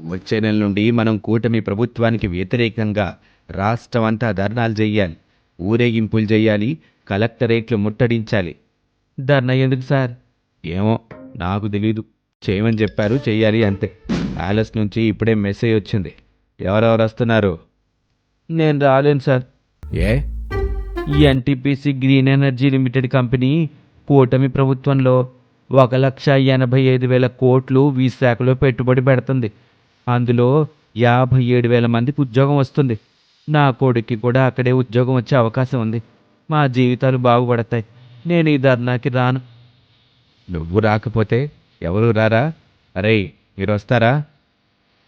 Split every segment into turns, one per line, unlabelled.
వచ్చే నెల నుండి మనం కూటమి ప్రభుత్వానికి వ్యతిరేకంగా రాష్ట్రం అంతా ధర్నాలు చెయ్యాలి ఊరేగింపులు చెయ్యాలి కలెక్టరేట్లు ముట్టడించాలి. ధర్నా ఎందుకు సార్? ఏమో నాకు తెలీదు. చేయమని చెప్పారు చెయ్యాలి అంతే. ప్యాలెస్ నుంచి ఇప్పుడే మెసేజ్ వచ్చింది. ఎవరెవరు వస్తున్నారు? నేను రాలేను సార్. ఏ? NTPC green energy limited company కూటమి ప్రభుత్వంలో ఒక లక్ష ఎనభై ఐదు వేల కోట్లు విశాఖలో పెట్టుబడి పెడుతుంది. అందులో యాభై ఏడు వేల మందికి ఉద్యోగం వస్తుంది. నా కొడుక్కి కూడా అక్కడే ఉద్యోగం వచ్చే అవకాశం ఉంది. మా జీవితాలు బాగుపడతాయి. నేను ఈ ధర్నాకి రాను. నువ్వు రాకపోతే ఎవరు రారా? అరే మీరు వస్తారా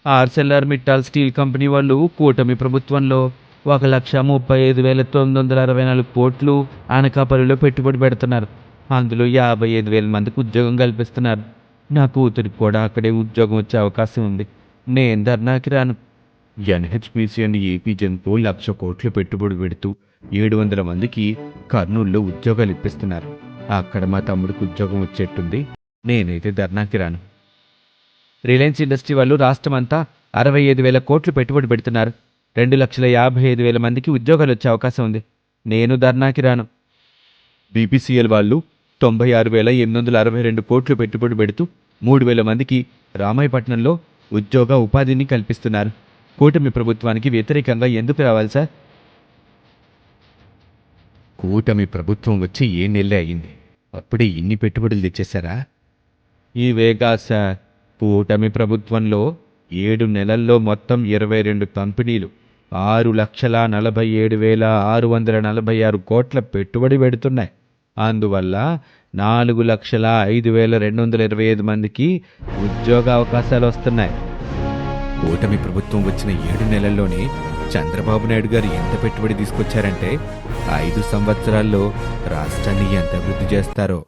ఆర్సెల్ఆర్ మిట్టాల్ స్టీల్ కంపెనీ వాళ్ళు కూటమి ప్రభుత్వంలో ఒక లక్ష ముప్పై ఐదు వేల తొమ్మిది వందల అరవై నాలుగు కోట్లు అనకాపల్లిలో పెట్టుబడి పెడుతున్నారు. అందులో యాభై ఐదు వేల మందికి ఉద్యోగం కల్పిస్తున్నారు. నా కూతురికి కూడా అక్కడే ఉద్యోగం వచ్చే అవకాశం ఉంది. నేను ధర్నాకి రాను. ఎన్హెచ్పిసి అని ఏపీ జంతు లక్ష కోట్లు పెట్టుబడి పెడుతూ ఏడు వందల మందికి కర్నూలులో ఉద్యోగాలు ఇప్పిస్తున్నారు. అక్కడ మా తమ్ముడికి ఉద్యోగం వచ్చేట్టుంది. నేనైతే ధర్నాకి రాను. రిలయన్స్ ఇండస్ట్రీ వాళ్ళు రాష్ట్రం అంతా అరవై ఐదు వేల కోట్లు పెట్టుబడి పెడుతున్నారు. రెండు లక్షల యాభై ఐదు వేల మందికి ఉద్యోగాలు వచ్చే అవకాశం ఉంది. నేను ధర్నాకి రాను. బీపీసీఎల్ వాళ్ళు తొంభై ఆరు వేల ఎనిమిది వందల అరవై రెండు కోట్లు పెట్టుబడి పెడుతూ మూడు వేల మందికి రామాయపట్నంలో ఉద్యోగ ఉపాధిని కల్పిస్తున్నారు. కూటమి ప్రభుత్వానికి వ్యతిరేకంగా ఎందుకు రావాలి సార్? కూటమి ప్రభుత్వం వచ్చి ఏ నెలే అయింది? అప్పుడే ఇన్ని పెట్టుబడులు తెచ్చేశారా? ఇవేగా సార్ కూటమి ప్రభుత్వంలో ఏడు నెలల్లో మొత్తం ఇరవై రెండు కంపెనీలు ఆరు లక్షల నలభై ఏడు వేల ఆరు వందల నలభై ఆరు కోట్ల పెట్టుబడి పెడుతున్నాయి. అందువల్ల నాలుగు లక్షల ఐదు వేల రెండు వందల ఇరవై ఐదు మందికి ఉద్యోగ అవకాశాలు వస్తున్నాయి. కూటమి ప్రభుత్వం వచ్చిన ఏడు నెలల్లోనే చంద్రబాబు నాయుడు గారు ఎంత పెట్టుబడి తీసుకొచ్చారంటే ఐదు సంవత్సరాల్లో రాష్ట్రాన్ని ఎంత అభివృద్ధి చేస్తారో.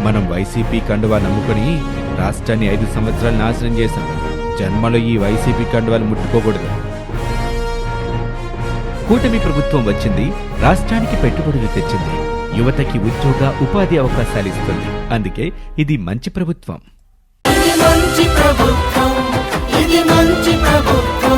మనం వైసీపీ కండువా నమ్ముకొని రాష్ట్రాన్ని ఐదు సంవత్సరాలు నాశనం చేశాం. జన్మలో ఈ వైసీపీ కండువాలు ముట్టుకోకూడదు. కూటమి ప్రభుత్వం వచ్చింది రాష్ట్రానికి పెట్టుబడులు తెచ్చింది. యువతకి ఉద్యోగ ఉపాధి అవకాశాలు ఇస్తుంది. అందుకే ఇది మంచి ప్రభుత్వం.
ఇది మంచి ప్రభుత్వం. ఇది మంచి ప్రభుత్వం.